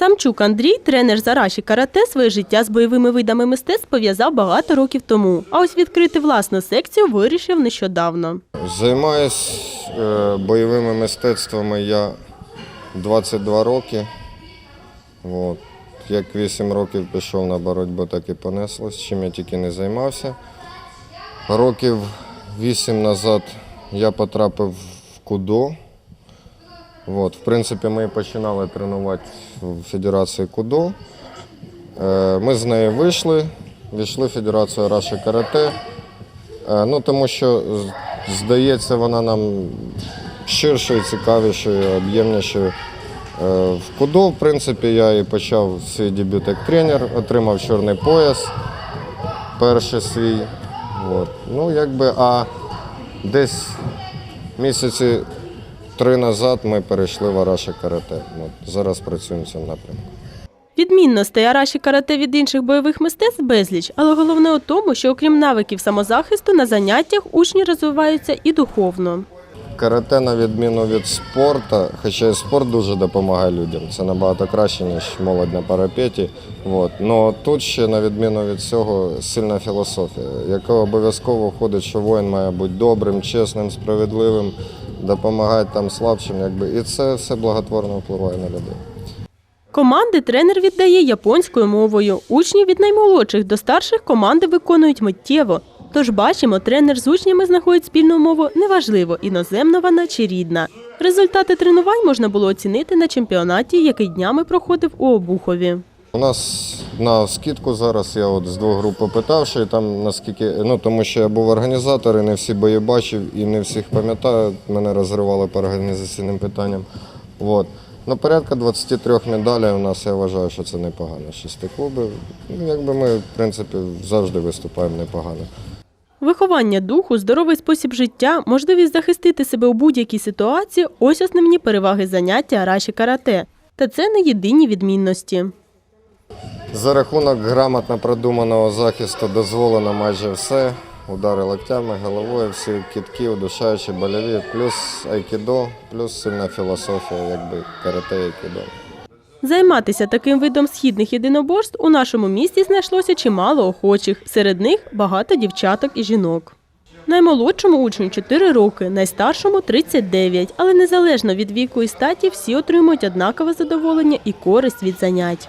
Самчук Андрій, тренер Зараші карате, своє життя з бойовими видами мистецтв пов'язав багато років тому. А ось відкрити власну секцію вирішив нещодавно. Займаюсь е, бойовими мистецтвами я 22 роки. От. Як 8 років пішов на боротьбу, так і понеслось, чим я тільки не займався. Років 8 назад я потрапив в кудо. От. В принципі, ми починали тренувати в Федерації кудо. Е, Ми з неї вийшли, війшли в Федерацію Раші Карате. Е, Ну, тому що здається, вона нам ширшою, цікавішою, об'ємнішою. Е, В кудо, в принципі, я і почав свій дебют як тренер, отримав чорний пояс, перший свій. От. Ну, якби, а десь місяці три назад ми перейшли в Араші карате. От. Зараз працюємо в цьому напрямку. Відмінностей араші карате від інших бойових мистецтв безліч, але головне у тому, що окрім навиків самозахисту на заняттях учні розвиваються і духовно. Карате, на відміну від спорту, хоча і спорт дуже допомагає людям, це набагато краще, ніж молодь на парапеті. От. Но тут ще, на відміну від цього, сильна філософія, яка обов'язково входить, що воїн має бути добрим, чесним, справедливим, допомагати там слабшим. Якби. І це все благотворно впливає на людей. Команди тренер віддає японською мовою. Учні від наймолодших до старших команди виконують миттєво. Тож бачимо, тренер з учнями знаходить спільну мову неважливо, іноземна вона чи рідна. Результати тренувань можна було оцінити на чемпіонаті, який днями проходив у Обухові. У нас на скидку зараз я от з двох груп попитав, що і там наскільки, ну тому що я був організатор і не всі бої бачив і не всіх пам'ятаю. Мене розривали по організаційним питанням. От. Ну, порядка 23 медалей у нас, я вважаю, що це непогано. Шести клуби. Ну, якби ми, в принципі, завжди виступаємо непогано. Виховання духу, здоровий спосіб життя, можливість захистити себе у будь-якій ситуації – ось основні переваги заняття араші карате. Та це не єдині відмінності. За рахунок грамотно продуманого захисту дозволено майже все. Удари локтями, головою, всі кітки, удушаючі, больові, плюс айкідо, плюс сильна філософія, якби карате айкідо. Займатися таким видом східних єдиноборств у нашому місті знайшлося чимало охочих. Серед них багато дівчаток і жінок. Наймолодшому учню 4 роки, найстаршому 39, але незалежно від віку і статі всі отримують однакове задоволення і користь від занять.